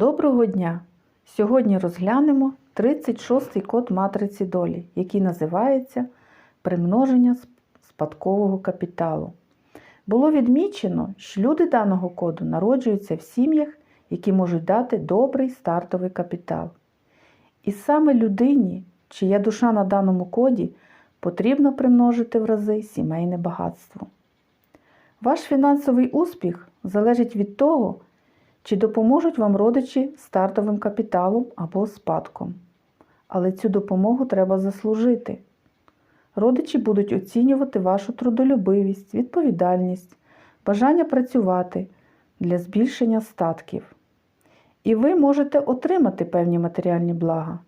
Доброго дня! Сьогодні розглянемо 36-й код матриці долі, який називається примноження спадкового капіталу. Було відмічено, що люди даного коду народжуються в сім'ях, які можуть дати добрий стартовий капітал. І саме людині, чия душа на даному коді, потрібно примножити в рази сімейне багатство. Ваш фінансовий успіх залежить від того, чи допоможуть вам родичі стартовим капіталом або спадком. Але цю допомогу треба заслужити. Родичі будуть оцінювати вашу трудолюбивість, відповідальність, бажання працювати для збільшення статків. І ви можете отримати певні матеріальні блага.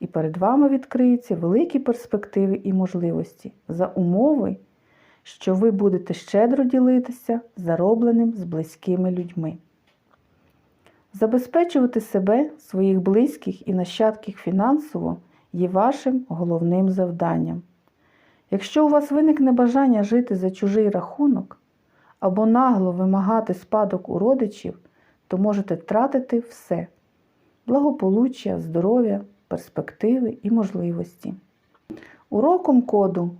І перед вами відкриються великі перспективи і можливості за умови, що ви будете щедро ділитися заробленим з близькими людьми. Забезпечувати себе, своїх близьких і нащадків фінансово є вашим головним завданням. Якщо у вас виникне бажання жити за чужий рахунок або нагло вимагати спадок у родичів, то можете втратити все благополуччя, здоров'я, перспективи і можливості. Уроком коду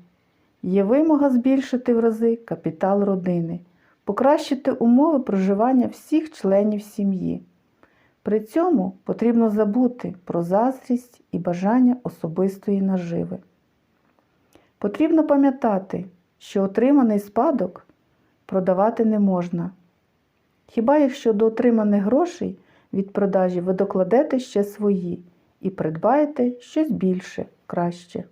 є вимога збільшити в рази капітал родини, покращити умови проживання всіх членів сім'ї. При цьому потрібно забути про заздрість і бажання особистої наживи. Потрібно пам'ятати, що отриманий спадок продавати не можна. Хіба якщо до отриманих грошей від продажі ви докладете ще свої і придбаєте щось більше, краще.